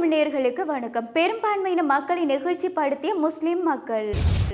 தமிழ் வணக்கம். பெரும்பான்மையின மக்களை நெகிழ்ச்சிப்படுத்திய முஸ்லிம் மக்கள்.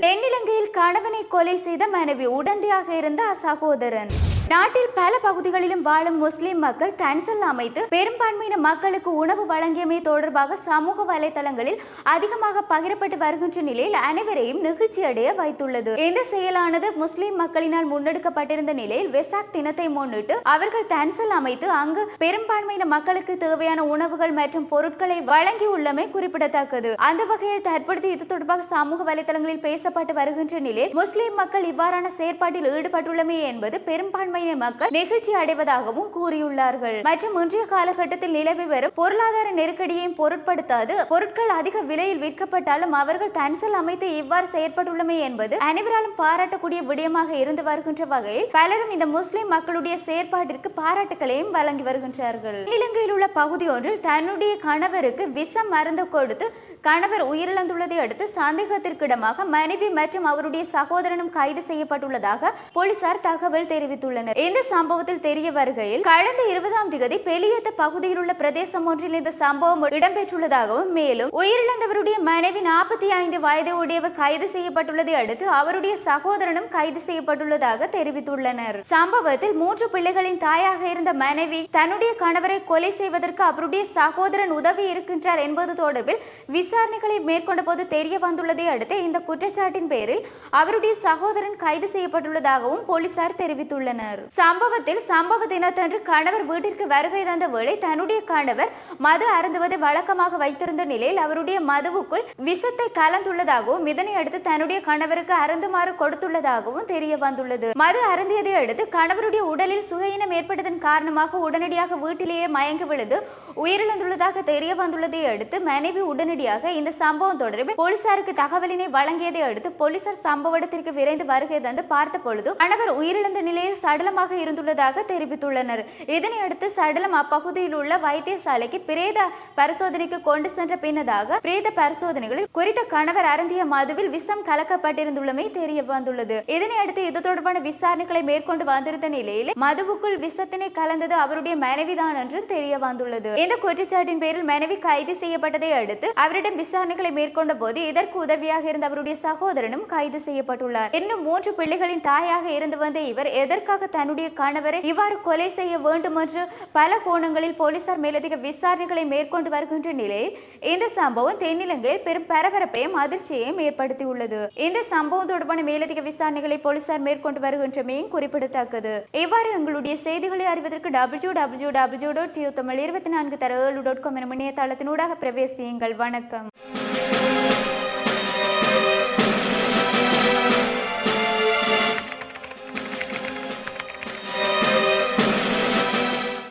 தென்னிலங்கையில் கணவனை கொலை செய்த மனைவி உடந்தையாக இருந்த சகோதரன் நாட்டில் பல பகுதிகளிலும் வாழும் முஸ்லிம் மக்கள் தன்சல் அமைத்து பெரும்பான்மையின மக்களுக்கு உணவு வழங்கியமை தொடர்பாக சமூக வலைதளங்களில் அதிகமாக பகிரப்பட்டு வருகின்ற நிலையில் அனைவரையும் நிகழ்ச்சி அடைய வைத்துள்ளது. இந்த செயலானது முஸ்லிம் மக்களினால் முன்னெடுக்கப்பட்டிருந்த நிலையில் வெசாக் தினத்தை முன்னிட்டு அவர்கள் தன்சல் அமைத்து அங்கு பெரும்பான்மையின மக்களுக்கு தேவையான உணவுகள் மற்றும் பொருட்களை வழங்கியுள்ளமை குறிப்பிடத்தக்கது. அந்த வகையில் தற்பொழுது இது தொடர்பாக சமூக வலைதளங்களில் பேசப்பட்டு வருகின்ற நிலையில் முஸ்லிம் மக்கள் இவ்வாறான செயற்பாட்டில் ஈடுபட்டுள்ளமை என்பது பெரும்பான்மை சிறுபான்மையின மக்கள் நெகிழ்ச்சி அடைவதாகவும் கூறியுள்ளார்கள். மற்றும் இன்றைய காலகட்டத்தில் நிலவி வரும் பொருளாதார நெருக்கடியையும் பொருட்படுத்தாது பொருட்கள் அதிக விலையில் விற்கப்பட்டாலும் அவர்கள் தன்சல் அமைத்து இவ்வாறு செயற்பட்டுள்ளமை என்பது அனைவராலும் பாராட்டக்கூடிய விடயமாக இருந்து வருகின்ற வகையில் பலரும் இந்த முஸ்லிம் மக்களுடைய செயற்பாட்டிற்கு பாராட்டுகளையும் வழங்கி வருகின்றார்கள். இலங்கையில் உள்ள பகுதி ஒன்றில் தன்னுடைய கணவருக்கு விஷம் மருந்து கொடுத்து கணவர் உயிரிழந்துள்ளதை அடுத்து சந்தேகத்திற்கிடமாக மனைவி மற்றும் அவருடைய சகோதரனும் கைது செய்யப்பட்டுள்ளதாக போலீசார் தகவல் தெரிவித்துள்ளனர். இந்த சம்பவத்தில் தெரிய வருகையில் கடந்த இருபதாம் திகதி பெலியத்த பகுதியில் உள்ள பிரதேசம் ஒன்றில் இந்த சம்பவம் இடம்பெற்றுள்ளதாகவும் மேலும் உயிரிழந்தவருடைய மனைவி நாற்பத்தி ஐந்து வயது உடையவர் கைது செய்யப்பட்டுள்ளதை அடுத்து அவருடைய சகோதரனும் கைது செய்யப்பட்டுள்ளதாக தெரிவித்துள்ளனர். சம்பவத்தில் மூன்று பிள்ளைகளின் தாயாக இருந்த மனைவி தன்னுடைய கணவரை கொலை செய்வதற்கு அவருடைய சகோதரன் உதவி இருக்கின்றார் என்பது தொடர்பில் விசாரணைகளை மேற்கொண்ட போது தெரிய வந்துள்ளதை அடுத்து இந்த குற்றச்சாட்டின் பேரில் அவருடைய சகோதரன் கைது செய்யப்பட்டுள்ளதாகவும் போலீசார் தெரிவித்துள்ளனர். சம்பவத்தில் சம்பவ தினத்தன்று கணவர் வீட்டிற்கு வருகை தந்த வேளை தன்னுடைய கணவர் மது அருந்துவதை வழக்கமாக வைத்திருந்த நிலையில் அவருடைய மதுவுக்குள் விஷத்தை கலந்துள்ளதாகவும் இதனை அடுத்து தன்னுடைய கணவருக்கு அருந்துமாறு கொடுத்துள்ளதாகவும் தெரிய வந்துள்ளது. மது அருந்தியதை அடுத்து கணவருடைய உடலில் சுகையினம் ஏற்பட்டதன் காரணமாக உடனடியாக வீட்டிலேயே மயங்கி விழுந்து உயிரிழந்துள்ளதாக தெரிய வந்துள்ளதை அடுத்து மனைவி உடனடியாக இந்த சம்பவம் தொடர்பில் போலீசாருக்கு தகவலினை வழங்கியதை அடுத்து போலீசார் சம்பவ இடத்திற்கு விரைந்து வருகை தந்து பார்த்த பொழுது கணவர் உயிரிழந்த நிலையில் சடலமாக இருந்துள்ளதாக தெரிவித்துள்ளனர். இதனையடுத்து சடலம் அப்பகுதியில் உள்ள வைத்தியசாலைக்கு பிரேத பரிசோதனைக்கு கொண்டு சென்ற பின்னதாக பிரேத பரிசோதனைகளில் குறித்த கணவர் அருந்திய மதுவில் விஷம் கலக்கப்பட்டிருந்துள்ளமை தெரிய வந்துள்ளது. இதனையடுத்து இது தொடர்பான விசாரணைகளை மேற்கொண்டு வந்திருந்த நிலையில் மதுவுக்குள் விஷத்தினை கலந்தது அவருடைய மனைவிதான் என்றும் தெரிய வந்துள்ளது. இந்த குற்றச்சாட்டின் பேரில் மனைவி கைது செய்யப்பட்டதை அடுத்து அவரிடம் விசாரணைகளை மேற்கொண்ட போது இதற்கு உதவியாக இருந்த அவருடைய சகோதரனும் கைது செய்யப்பட்டுள்ளார். இன்னும் மூன்று பிள்ளைகளின் தாயாக இருந்து வந்த இவர் எதற்காக தன்னுடைய கணவரை இவ்வாறு கொலை செய்ய வேண்டும் என்று பல கோணங்களில் போலீசார் மேலதிக விசாரணைகளை மேற்கொண்டு வருகின்ற நிலையில் இந்த சம்பவம் தென்னிலங்கையில் பெரும் பரபரப்பையும் அதிர்ச்சியையும் ஏற்படுத்தியுள்ளது. இந்த சம்பவம் தொடர்பான மேலதிக விசாரணைகளை போலீசார் மேற்கொண்டு வருகின்றமையும் குறிப்பிடத்தக்கது. இவ்வாறு எங்களுடைய செய்திகளை அறிவதற்கு W W W dot Tamil இருபத்தி நான்கு தர ஏழு டாட் காம் எனும் இணையதளத்தினூடாக பிரவேசியுங்கள். வணக்கம்.